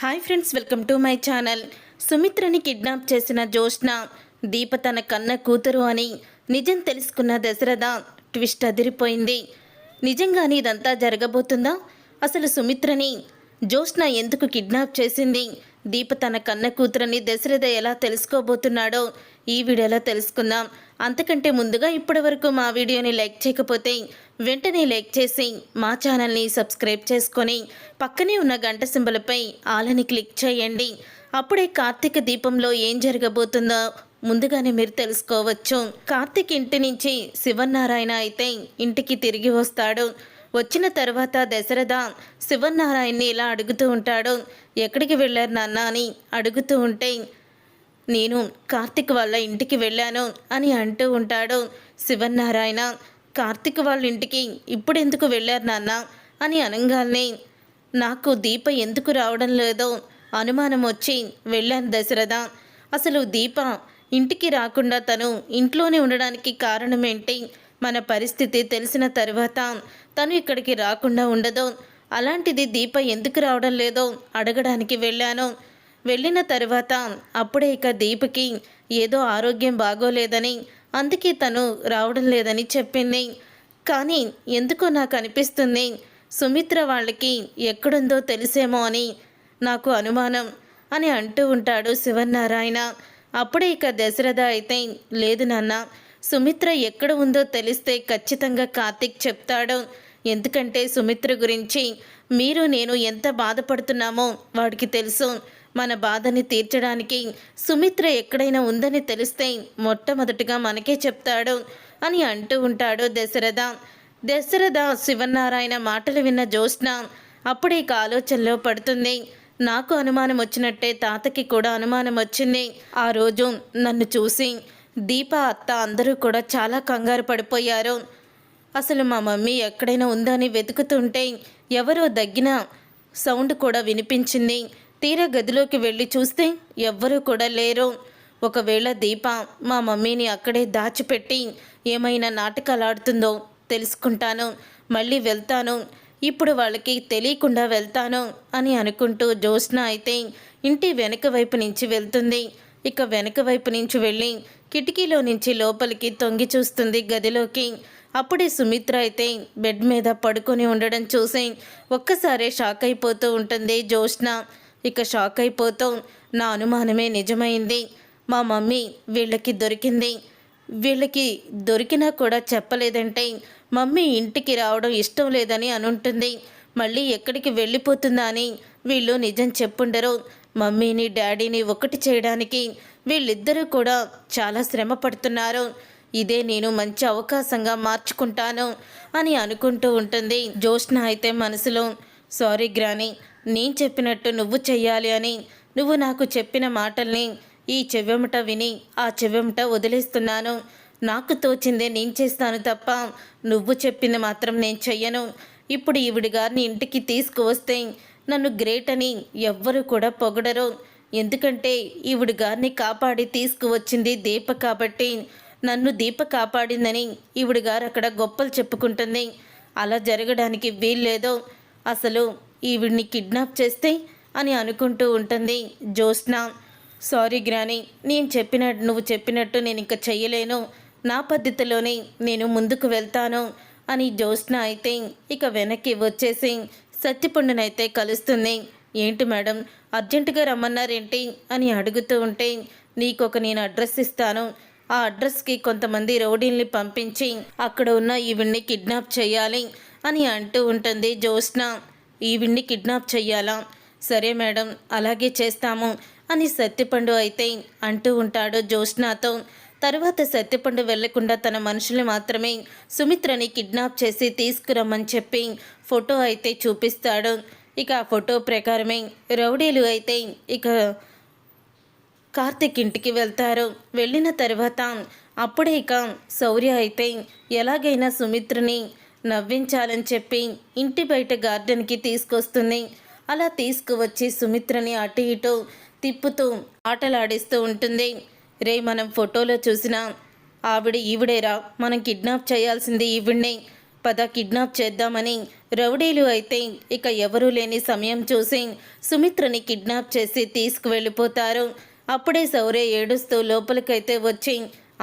Hi friends welcome to my channel. సుమిత్రని kidnap చేసిన జోష్న దీప తన కన్న కూతురు అని నిజం తెలుసుకున్న దశరథ ట్విస్ట్ అదిరిపోయింది. నిజంగానే ఇదంతా జరగబోతుందా? అసలు సుమిత్రని జోష్న ఎందుకు కిడ్నాప్ చేసింది? దీప తన కన్న కూతురని దశరథ ఎలా తెలుసుకోబోతున్నాడో ఈ వీడియోలో తెలుసుకుందాం. అంతకంటే ముందుగా ఇప్పటి వరకు మా వీడియోని లైక్ చేయకపోతే వెంటనే లైక్ చేసి మా ఛానల్ని సబ్స్క్రైబ్ చేసుకొని పక్కనే ఉన్న గంట సింబలపై ఆలని క్లిక్ చేయండి. అప్పుడే కార్తీక దీపంలో ఏం జరగబోతుందో ముందుగానే మీరు తెలుసుకోవచ్చు. కార్తీక్ ఇంటి నుంచి శివనారాయణ అయితే ఇంటికి తిరిగి వస్తాడు. వచ్చిన తర్వాత దశరథ శివనారాయణ్ణి ఇలా అడుగుతూ ఉంటాడు. ఎక్కడికి వెళ్ళారు నాన్న? అని అడుగుతూ ఉంటే నేను కార్తిక్ వాళ్ళ ఇంటికి వెళ్ళాను అని అంటూ ఉంటాడు శివనారాయణ కార్తిక్ వాళ్ళ ఇంటికి ఇప్పుడు ఎందుకు వెళ్ళారు నాన్న? అని అనగానే నాకు దీప ఎందుకు రావడం లేదో? అనుమానం వచ్చి వెళ్ళాను దశరథ. అసలు దీప ఇంటికి రాకుండా తను ఇంట్లోనే ఉండడానికి కారణం ఏంటి? మన పరిస్థితి తెలిసిన తర్వాత తను ఇక్కడికి రాకుండా ఉండదు. అలాంటిది దీప ఎందుకు రావడం లేదో అడగడానికి వెళ్ళాను. వెళ్ళిన తర్వాత అప్పుడే ఇక దీపకి ఏదో ఆరోగ్యం బాగోలేదని అందుకే తను రావడం లేదని చెప్పింది. కానీ ఎందుకో నాకు అనిపిస్తుంది సుమిత్ర వాళ్ళకి ఎక్కడుందో తెలిసేమో అని నాకు అనుమానం అని అంటూ ఉంటాడు శివనారాయణ అప్పుడే ఇక దశరథ అయితే లేదు నాన్న సుమిత్ర ఎక్కడ ఉందో తెలిస్తే ఖచ్చితంగా కార్తిక్ చెప్తాడు. ఎందుకంటే సుమిత్ర గురించి మీరు నేను ఎంత బాధపడుతున్నామో వాడికి తెలుసు. మన బాధని తీర్చడానికి సుమిత్ర ఎక్కడైనా ఉందని తెలిస్తే మొట్టమొదటిగా మనకే చెప్తాడు అని అంటూ ఉంటాడు దశరథ. దశరథ శివనారాయణ మాటలు విన్న జ్యోత్స్న అప్పుడే ఆలోచనలో పడుతుంది. నాకు అనుమానం వచ్చినట్టే తాతకి కూడా అనుమానం వచ్చింది. ఆ రోజు నన్ను చూసి దీప అత్త అందరూ కూడా చాలా కంగారు పడిపోయారు. అసలు మా మమ్మీ ఎక్కడైనా ఉందని వెతుకుతుంటే ఎవరో దగ్గిన సౌండ్ కూడా వినిపించింది. తీరా గదిలోకి వెళ్ళి చూస్తే ఎవ్వరూ కూడా లేరు. ఒకవేళ దీప మా మమ్మీని అక్కడే దాచిపెట్టి ఏమైనా నాటకాలు ఆడుతుందో తెలుసుకుంటాను. మళ్ళీ వెళ్తాను. ఇప్పుడు వాళ్ళకి తెలియకుండా వెళ్తాను అని అనుకుంటూ జ్యోత్స్న అయితే ఇంటి వెనక వైపు నుంచి వెళ్తుంది. ఇక వెనక వైపు నుంచి వెళ్ళి కిటికీలో నుంచి లోపలికి తొంగి చూస్తుంది గదిలోకి. అప్పుడే సుమిత్ర అయితే బెడ్ మీద పడుకొని ఉండడం చూసి ఒక్కసారే షాక్ అయిపోతూ ఉంటుంది జ్యోత్స్న. ఇక షాక్ అయిపోతూ నా అనుమానమే నిజమైంది. మా మమ్మీ వీళ్ళకి దొరికింది. వీళ్ళకి దొరికినా కూడా చెప్పలేదంటే మమ్మీ ఇంటికి రావడం ఇష్టం లేదని అనుంటుంది. మళ్ళీ ఎక్కడికి వెళ్ళిపోతుందా అని వీళ్ళు నిజం చెప్పుండరు. మమ్మీని డాడీని ఒకటి చేయడానికి వీళ్ళిద్దరూ కూడా చాలా శ్రమ పడుతున్నారు. ఇదే నేను మంచి అవకాశంగా మార్చుకుంటాను అని అనుకుంటూ ఉంటుంది. జోష్న అయితే మనసులో సారీ గ్రాని నేను చెప్పినట్టు నువ్వు చెయ్యాలి అని నువ్వు నాకు చెప్పిన మాటల్ని ఈ చెవెమట విని ఆ చెవెమట వదిలేస్తున్నాను. నాకు తోచిందే నేను చేస్తాను తప్ప నువ్వు చెప్పింది మాత్రం నేను చెయ్యను. ఇప్పుడు ఈవిడి గారిని ఇంటికి తీసుకువస్తే నన్ను గ్రేట్ అని ఎవ్వరూ కూడా పొగడరు. ఎందుకంటే ఈవిడ గారిని కాపాడి తీసుకువచ్చింది దీప కాబట్టి నన్ను దీప కాపాడిందని ఈవిడ గారు అక్కడ గొప్పలు చెప్పుకుంటుంది. అలా జరగడానికి వీల్లేదో. అసలు ఈవిడిని కిడ్నాప్ చేస్తే అని అనుకుంటూ ఉంటుంది జ్యోత్స్న. సారీ గ్రాని నేను చెప్పినట్టు నువ్వు చెప్పినట్టు నేను ఇంకా చెయ్యలేను. నా పద్ధతిలోనే నేను ముందుకు వెళ్తాను అని జ్యోత్స్న అయితే ఇక వెనక్కి వచ్చేసి సత్యపుండునైతే కలుస్తుంది. ఏంటి మేడం? అర్జెంటుగా రమ్మన్నారేంటి? అని అడుగుతూ ఉంటే నీకొక నేను అడ్రస్ ఇస్తాను. ఆ అడ్రస్కి కొంతమంది రౌడీల్ని పంపించి అక్కడ ఉన్న ఈవిడ్ని కిడ్నాప్ చేయాలి అని అంటూ ఉంటుంది జ్యోత్స్న. ఈవిడ్ని కిడ్నాప్ చెయ్యాలా? సరే మేడం అలాగే చేస్తాము అని సత్యపండు అయితే అంటూ ఉంటాడు జ్యోత్స్నాతో. తర్వాత సత్యపండు వెళ్ళకుండా తన మనుషుల్ని మాత్రమే సుమిత్రని కిడ్నాప్ చేసి తీసుకురమ్మని చెప్పి ఫోటో అయితే చూపిస్తాడు. ఇక ఆ ఫోటో ప్రకారమే రౌడీలు అయితే ఇక కార్తిక్ ఇంటికి వెళ్తారు. వెళ్ళిన తర్వాత అప్పుడే ఇక శౌర్య అయితే ఎలాగైనా సుమిత్రని నవ్వించాలని చెప్పి ఇంటి బయట గార్డెన్కి తీసుకొస్తుంది. అలా తీసుకువచ్చి సుమిత్రని అటు ఇటు తిప్పుతూ ఆటలాడిస్తూ ఉంటుంది. రే మనం ఫోటోలో చూసిన ఆవిడ ఈవిడేరా. మనం కిడ్నాప్ చేయాల్సింది ఈవిడ్నే. పద కిడ్నాప్ చేద్దామని రౌడీలు అయితే ఇక ఎవరూ లేని సమయం చూసి సుమిత్రని కిడ్నాప్ చేసి తీసుకువెళ్ళిపోతారు. అప్పుడే సౌరే ఏడుస్తూ లోపలికైతే వచ్చి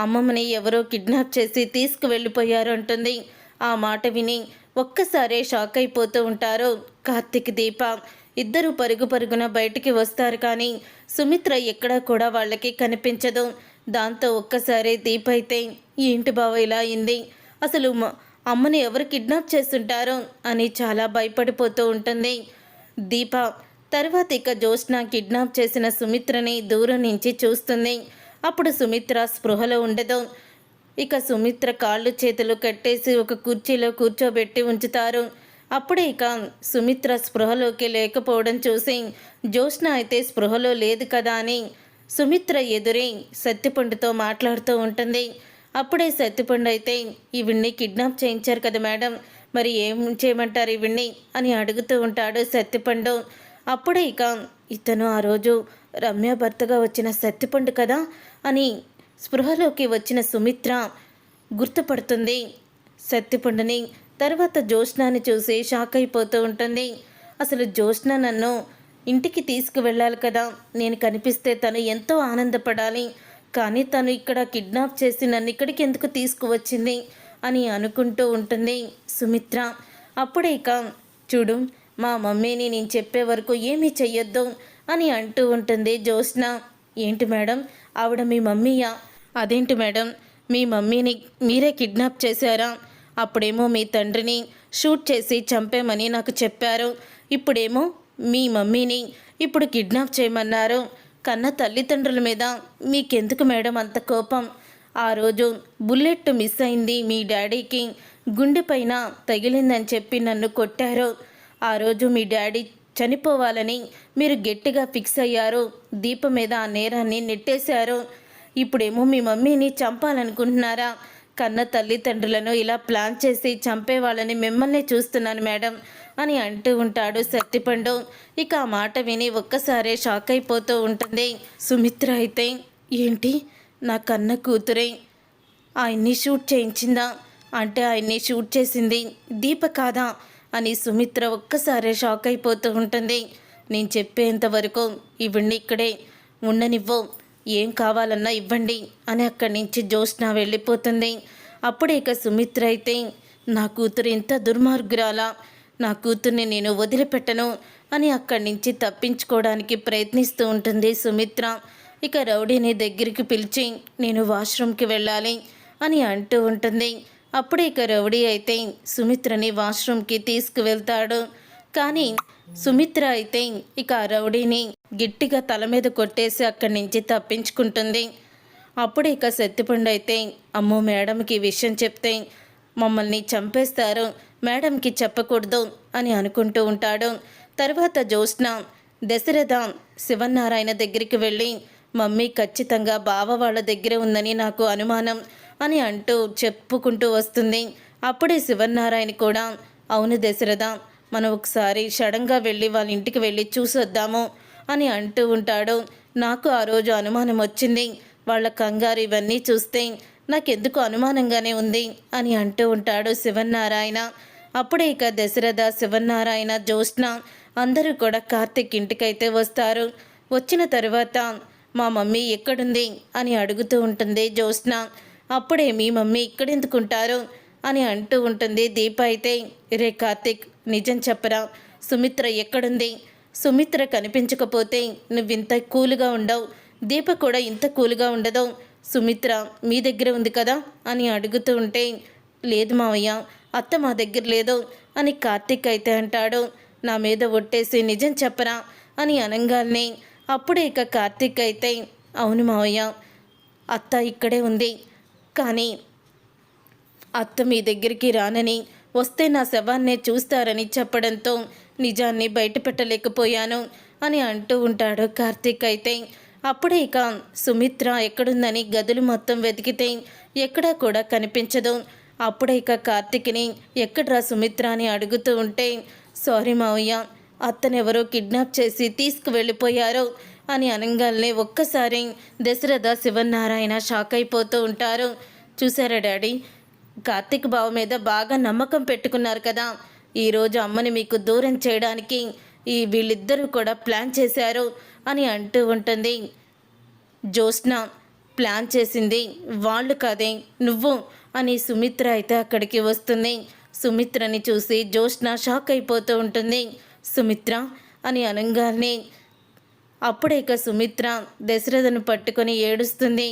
అమ్మమ్మని ఎవరో కిడ్నాప్ చేసి తీసుకువెళ్ళిపోయారు అంటుంది. ఆ మాట విని ఒక్కసారే షాక్ అయిపోతూ ఉంటారు కార్తిక్ దీప. ఇద్దరు పరుగు పరుగున బయటికి వస్తారు కానీ సుమిత్ర ఎక్కడా కూడా వాళ్ళకి కనిపించదు. దాంతో ఒక్కసారి దీప్ అయితే ఏంటి బావ ఇలా అయింది. అసలు అమ్మని ఎవరు కిడ్నాప్ చేస్తుంటారో? అని చాలా భయపడిపోతూ ఉంటుంది. దీప తర్వాత ఇక జ్యోత్స్న కిడ్నాప్ చేసిన సుమిత్రని దూరం నుంచి చూస్తుంది. అప్పుడు సుమిత్ర స్పృహలో ఉండదు. ఇక సుమిత్ర కాళ్ళు చేతులు కట్టేసి ఒక కుర్చీలో కూర్చోబెట్టి ఉంచుతారు. అప్పుడే ఇక సుమిత్ర స్పృహలోకి లేకపోవడం చూసి జ్యోత్స్న అయితే స్పృహలో లేదు కదా అని సుమిత్ర ఎదురే సత్తిపండుతో మాట్లాడుతూ ఉంటుంది. అప్పుడే సత్తిపండు అయితే ఈవిడ్ని కిడ్నాప్ చేయించారు కదా మేడం మరి ఏం చేయమంటారు ఈవిడ్ని అని అడుగుతూ ఉంటాడు సత్తిపండు. అప్పుడే ఇక ఇతను ఆ రోజు రమ్య భర్తగా వచ్చిన సత్తిపండు కదా అని స్పృహలోకి వచ్చిన సుమిత్ర గుర్తుపడుతుంది. సత్తిపండుని తర్వాత జ్యోత్స్నాని చూసి షాక్ అయిపోతూ ఉంటుంది. అసలు జ్యోత్స్న నన్ను ఇంటికి తీసుకువెళ్ళాలి కదా. నేను కనిపిస్తే తను ఎంతో ఆనందపడాలి. కానీ తను ఇక్కడ కిడ్నాప్ చేసి నన్ను ఇక్కడికి ఎందుకు తీసుకువచ్చింది అని అనుకుంటూ ఉంటుంది సుమిత్ర. అప్పుడే ఇక చూడు మా మమ్మీని నేను చెప్పే వరకు ఏమీ చెయ్యొద్దు అని అంటూ ఉంటుంది జ్యోత్స్న. ఏంటి మేడం? ఆవిడ మీ మమ్మీయా? అదేంటి మేడం? మీ మమ్మీని మీరే కిడ్నాప్ చేశారా? అప్పుడేమో మీ తండ్రిని షూట్ చేసి చంపేమని నాకు చెప్పారు. ఇప్పుడేమో మీ మమ్మీని ఇప్పుడు కిడ్నాప్ చేయమన్నారు. కన్న తల్లిదండ్రుల మీద మీకెందుకు మేడం అంత కోపం? ఆ రోజు బుల్లెట్ మిస్ అయింది మీ డాడీకి. గుండె పైన తగిలిందని చెప్పి నన్ను కొట్టారు. ఆ రోజు మీ డాడీ చనిపోవాలని మీరు గట్టిగా ఫిక్స్ అయ్యారు. దీప మీద ఆ నేరాన్ని నెట్టేశారు. ఇప్పుడేమో మీ మమ్మీని చంపాలనుకుంటున్నారా? కన్న తల్లిదండ్రులను ఇలా ప్లాన్ చేసి చంపేవాళ్ళని మిమ్మల్ని చూస్తున్నాను మేడం అని అంటూ ఉంటాడు సత్తిపండు. ఇక ఆ మాట విని ఒక్కసారే షాక్ అయిపోతూ ఉంటుంది. సుమిత్ర అయితే ఏంటి? నా కన్న కూతురే ఆయన్ని షూట్ చేయించిందా? అంటే ఆయన్ని షూట్ చేసింది దీప కాదా? అని సుమిత్ర ఒక్కసారే షాక్ అయిపోతూ ఉంటుంది. నేను చెప్పేంత వరకు ఇవ్వండి ఇక్కడే ఉండనివ్వు. ఏం కావాలన్నా ఇవ్వండి అని అక్కడి నుంచి జ్యోత్స్న వెళ్ళిపోతుంది. అప్పుడే ఇక సుమిత్ర అయితే నా కూతురు ఇంత దుర్మార్గురాలా నా కూతుర్ని నేను వదిలిపెట్టను అని అక్కడి నుంచి తప్పించుకోవడానికి ప్రయత్నిస్తూ ఉంటుంది సుమిత్ర. ఇక రౌడీని దగ్గరికి పిలిచి నేను వాష్రూమ్కి వెళ్ళాలి అని అంటూ ఉంటుంది. అప్పుడే ఇక రౌడీ అయితే సుమిత్రని వాష్రూమ్కి తీసుకువెళ్తాడు. కానీ సుమిత్ర అయితే ఇక రౌడీని గట్టిగా తల మీద కొట్టేసి అక్కడి నుంచి తప్పించుకుంటుంది. అప్పుడు ఇక సత్తిపండు అయితే అమ్మో మేడంకి విషయం చెప్తే మమ్మల్ని చంపేస్తారు మేడంకి చెప్పకూడదు అని అనుకుంటూ ఉంటాడు. తర్వాత జ్యోత్స్న దశరథ శివనారాయణ దగ్గరికి వెళ్ళి మమ్మీ ఖచ్చితంగా బావ వాళ్ళ దగ్గర ఉందని నాకు అనుమానం అని అంటూ చెప్పుకుంటూ వస్తుంది. అప్పుడే శివనారాయణ కూడా అవును దశరథ మనం ఒకసారి సడన్గా వెళ్ళి వాళ్ళ ఇంటికి వెళ్ళి చూసొద్దాము అని అంటూ ఉంటాడు. నాకు ఆ రోజు అనుమానం వచ్చింది. వాళ్ళ కంగారు ఇవన్నీ చూస్తే నాకెందుకు అనుమానంగానే ఉంది అని అంటూ ఉంటాడు శివన్నారాయణ. అప్పుడే ఇక దశరథ శివన్నారాయణ జ్యోత్స్న అందరూ కూడా కార్తిక్ ఇంటికైతే వస్తారు. వచ్చిన తర్వాత మా మమ్మీ ఎక్కడుంది అని అడుగుతూ ఉంటుంది జ్యోత్స్న. అప్పుడే మీ మమ్మీ ఇక్కడెందుకుంటారు? అని అంటూ ఉంటుంది. దీప అయితే రే కార్తిక్ నిజం చెప్పరా? సుమిత్ర ఎక్కడుంది? సుమిత్ర కనిపించకపోతే నువ్వింత కూలుగా ఉండవు. దీప కూడా ఇంత కూలుగా ఉండదు. సుమిత్ర మీ దగ్గర ఉంది కదా? అని అడుగుతూ ఉంటే లేదు మావయ్య అత్త మా దగ్గర లేదు అని కార్తిక్ అయితే అంటాడు. నా మీద ఒట్టేసి నిజం చెప్పరా? అని అనగానే అప్పుడే ఇక కార్తిక్ అయితే అవును మావయ్య అత్త ఇక్కడే ఉంది. కానీ అత్త మీ దగ్గరికి రానని వస్తే నా శవాన్నే చూస్తారని చెప్పడంతో నిజాన్ని బయటపెట్టలేకపోయాను అని అంటూ ఉంటాడు కార్తీక్ అయితే. అప్పుడే ఇక సుమిత్ర ఎక్కడుందని గదులు మొత్తం వెతికితే ఎక్కడా కూడా కనిపించదు. అప్పుడే ఇక కార్తీక్ని ఎక్కడ్రా సుమిత్ర అని అడుగుతూ ఉంటే సారీ మావయ్య అత్తనెవరో కిడ్నాప్ చేసి తీసుకువెళ్ళిపోయారు అని అనగానే ఒక్కసారి దశరథ శివనారాయణ షాక్ అయిపోతూ ఉంటారు. చూసారా డాడీ కార్తీక్ బావ మీద బాగా నమ్మకం పెట్టుకున్నారు కదా. ఈరోజు అమ్మని మీకు దూరం చేయడానికి ఈ వీళ్ళిద్దరూ కూడా ప్లాన్ చేశారు అని అంటూ ఉంటుంది. జ్యోత్స్న ప్లాన్ చేసింది వాళ్ళు కాదే నువ్వు అని సుమిత్ర అయితే అక్కడికి వస్తుంది. సుమిత్రని చూసి జ్యోత్స్న షాక్ అయిపోతూ ఉంటుంది. సుమిత్ర అని అనగానే అప్పుడే ఇక సుమిత్ర దశరథను పట్టుకొని ఏడుస్తుంది.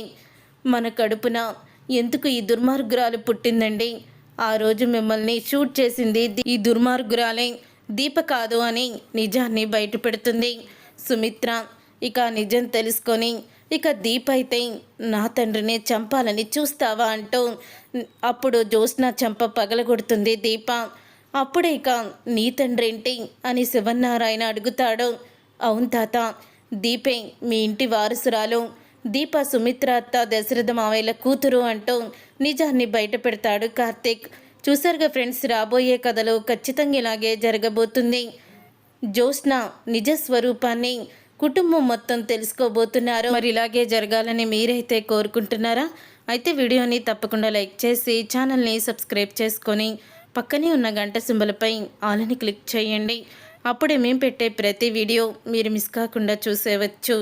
మన కడుపున ఎందుకు ఈ దుర్మార్గురాలు పుట్టిందండి? ఆ రోజు మిమ్మల్ని షూట్ చేసింది ఈ దుర్మార్గురాలే. దీప కాదు అని నిజాన్ని బయటపెడుతుంది. సుమిత్ర ఇక నిజం తెలుసుకొని ఇక దీప అయితే నా తండ్రిని చంపాలని చూస్తావా అంటూ అప్పుడు జ్యోత్స్న చంప పగలగొడుతుంది దీప. అప్పుడే ఇక నీ తండ్రేంటి అని శివన్నారాయణ అడుగుతాడు. అవును తాత దీపే మీ ఇంటి వారసురాలు. దీప సుమిత్ర అత్త దశరథ మావయ్యల కూతురు అంటూ నిజాన్ని బయట పెడతాడు కార్తీక్. చూసారుగా ఫ్రెండ్స్ రాబోయే కథలో ఖచ్చితంగా ఇలాగే జరగబోతుంది. జ్యోత్స్న నిజ స్వరూపాన్ని కుటుంబం మొత్తం తెలుసుకోబోతున్నారు. మరి ఇలాగే జరగాలని మీరైతే కోరుకుంటున్నారా? అయితే వీడియోని తప్పకుండా లైక్ చేసి ఛానల్ని సబ్స్క్రైబ్ చేసుకొని పక్కనే ఉన్న గంట సింబలపై ఆలని క్లిక్ చేయండి. అప్పుడే మేము పెట్టే ప్రతి వీడియో మీరు మిస్ కాకుండా చూసేవచ్చు.